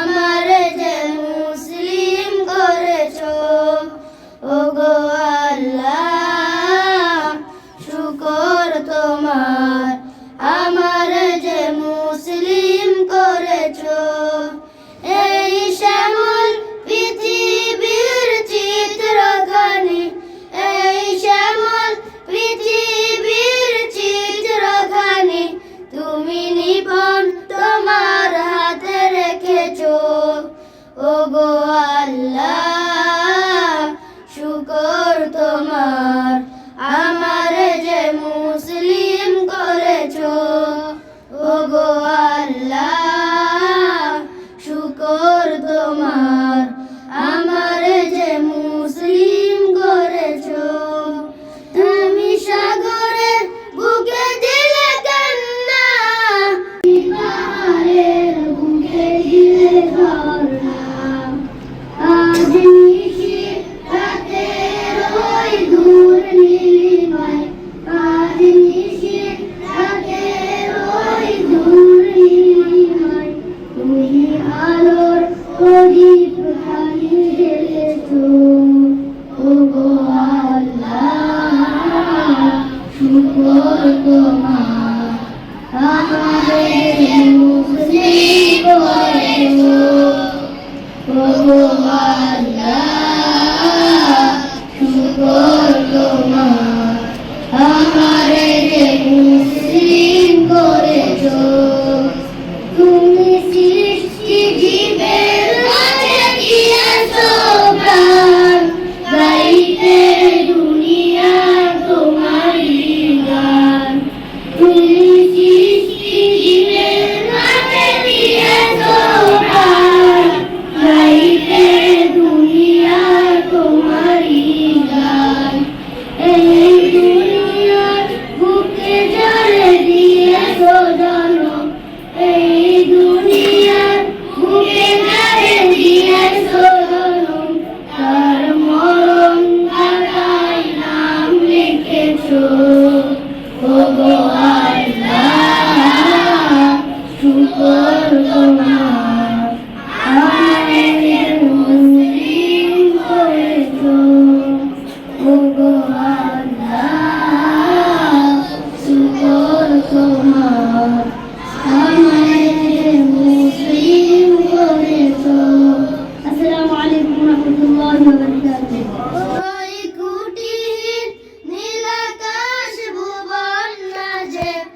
I'm Amen. ওগো আল্লাহ। আমাদের মুসলিম করেছ